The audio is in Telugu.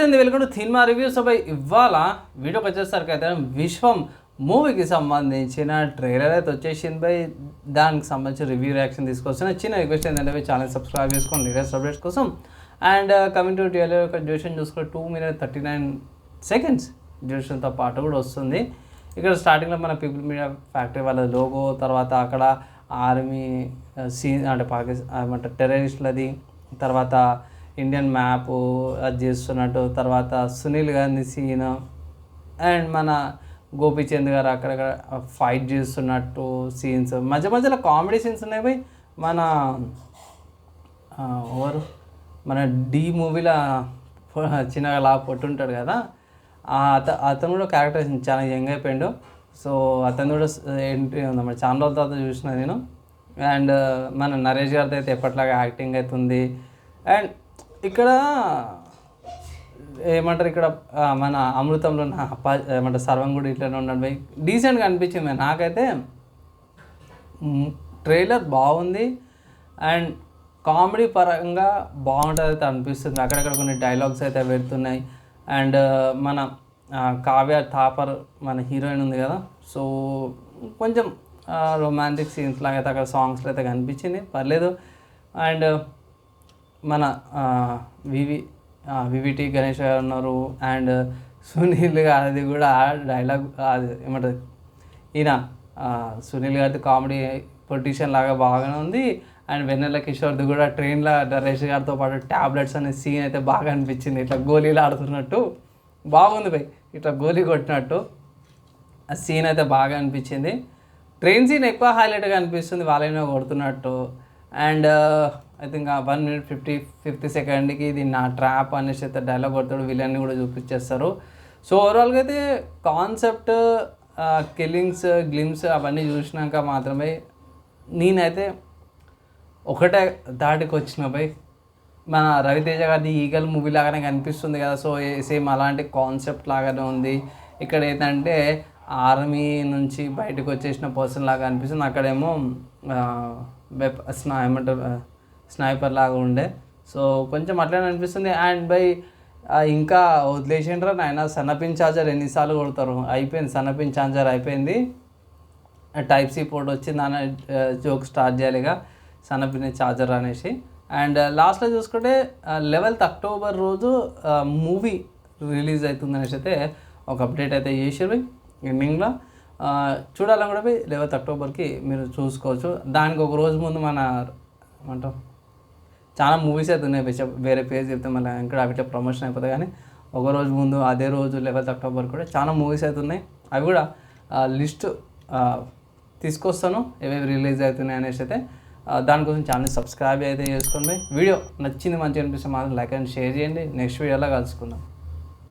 వచ్చింది వెలుగుడు సినిమా రివ్యూస్ పై ఇవాళ వీడియోకి వచ్చేసరికి అయితే విశ్వం మూవీకి సంబంధించిన ట్రైలర్ అయితే వచ్చేసింది బై. దానికి సంబంధించిన రివ్యూ రియాక్షన్ తీసుకొస్తున్నా చిన్న రిక్వెస్ట్ ఏంటంటే ఛానల్ సబ్స్క్రైబ్ చేసుకోండి లేటెస్ట్ అప్డేట్స్ కోసం. అండ్ కమింగ్ టు ట్రైలర్ యొక్క డ్యూరేషన్ చూసుకుంటే two minute thirty nine seconds డ్యూరేషన్తో పాటు కూడా వస్తుంది. ఇక్కడ స్టార్టింగ్లో మన పీపుల్ మీడియా ఫ్యాక్టరీ వాళ్ళ లోగో తర్వాత అక్కడ ఆర్మీ సీన్ uh, అంటే పాకిస్తాన్ అంటే టెర్రరిస్టులది తర్వాత ఇండియన్ మ్యాప్ అది చేస్తున్నట్టు తర్వాత సునీల్ గాంధీ సీన్ అండ్ మన గోపీచంద్ గారు అక్కడక్కడ ఫైట్ చేస్తున్నట్టు సీన్స్ మధ్య మధ్యలో కామెడీ సీన్స్ ఉన్నాయి పోయి మన ఎవరు? మన డి మూవీలో చిన్నగా లా పొట్టుంటాడు కదా అత అతను కూడా క్యారెక్టర్ చాలా యంగ్ అయిపోయాడు. సో అతను కూడా ఎంట్రీ ఉంది మన చాలా రోజుల తర్వాత చూసిన నేను. అండ్ మన నరేష్ గారితో అయితే ఎప్పటిలాగా యాక్టింగ్ అవుతుంది అండ్ ఇక్కడ ఏమంటారు ఇక్కడ మన అమృతంలో నా అప్ప ఏమంటారు సర్వం కూడా ఇట్లనే ఉన్నాడు భయ్ డీసెంట్గా అనిపించింది నాకైతే. ట్రైలర్ బాగుంది. అండ్ కామెడీ పరంగా బాగుంటుంది అయితే అనిపిస్తుంది. అక్కడక్కడ కొన్ని డైలాగ్స్ అయితే పెడుతున్నాయి. అండ్ మన కావ్య థాపర్ మన హీరోయిన్ ఉంది కదా. సో కొంచెం రొమాంటిక్ సీన్స్ లాగా అయితే అక్కడ సాంగ్స్లో అయితే కనిపించింది. పర్లేదు. అండ్ మన వివి వివిటి గణేష్ గారు ఉన్నారు. అండ్ సునీల్ గారిది కూడా డైలాగ్ అది ఏమంటుంది? ఈయన సునీల్ గారిది కామెడీ పొలిటీషియన్ లాగా బాగానే ఉంది. అండ్ వెన్నెల కిషోర్ది కూడా ట్రైన్లో నరేష్ గారితో పాటు ట్యాబ్లెట్స్ అనే సీన్ అయితే బాగా అనిపించింది. ఇట్లా గోళీలు ఆడుతున్నట్టు. బాగుంది భయ్ ఇట్లా గోలీ కొట్టినట్టు. ఆ సీన్ అయితే బాగా అనిపించింది. ట్రైన్ సీన్ ఎక్కువ హైలైట్గా అనిపిస్తుంది వాళ్ళైనా కొడుతున్నట్టు. And I think one minute fifty fifty సెకండ్కి ఇది నా ట్రాప్ అనేసి అయితే డైలాగ్ కొడతాడు. విలన్ని కూడా చూపించేస్తారు. సో ఓవరాల్గా అయితే కాన్సెప్ట్ కిల్లింగ్స్ గ్లిమ్స్ అవన్నీ చూసినాక మాత్రమే నేనైతే ఒకటే దాటికి వచ్చిన పోయి మన రవితేజ గారిది ఈగల్ మూవీ లాగానే కనిపిస్తుంది కదా. సో సేమ్ అలాంటి కాన్సెప్ట్ లాగానే ఉంది. ఇక్కడ ఏంటంటే ఆర్మీ నుంచి బయటకు వచ్చేసిన పర్సన్ లాగా అనిపిస్తుంది. అక్కడేమో వెప్ ఏమంటారు స్నైపర్ లాగా ఉండే. సో కొంచెం అట్లనే అనిపిస్తుంది. అండ్ బై ఇంకా వదిలేసిండ్రా నాయన. సన్నపిన్ ఛార్జర్ ఎన్నిసార్లు కొడతారు? అయిపోయింది. సన్నపిన్ ఛార్జర్ అయిపోయింది. టైప్ సి పోర్ట్ వచ్చింది అనే జోక్ స్టార్ట్ చేయాలిగా సన్నపిన్ ఛార్జర్ అనేసి. అండ్ లాస్ట్లో చూసుకుంటే లెవెల్త్ అక్టోబర్ రోజు మూవీ రిలీజ్ అవుతుంది అనేసి అయితే ఒక అప్డేట్ అయితే చేసారు ఎండింగ్లో చూడాలని కూడా పోయి లెవెల్త్ అక్టోబర్కి మీరు చూసుకోవచ్చు. దానికి ఒక రోజు ముందు మన ఏమంటాం? చాలా మూవీస్ అయితే ఉన్నాయి. వేరే పేరు చెప్తే మళ్ళీ ఇంకా అవి ప్రమోషన్ అయిపోతాయి. కానీ ఒక రోజు ముందు అదే రోజు లెవెల్త్ అక్టోబర్ కూడా చాలా మూవీస్ అయితే ఉన్నాయి. అవి కూడా లిస్ట్ తీసుకొస్తాను. ఏవేవి రిలీజ్ అవుతున్నాయి అనేసి అయితే దానికోసం ఛానల్ సబ్స్క్రైబ్ అయితే చేసుకోండి. వీడియో నచ్చింది మంచిగా అనిపిస్తే మాత్రం లైక్ అండ్ షేర్ చేయండి. నెక్స్ట్ వీడియోలో కలుసుకుందాం.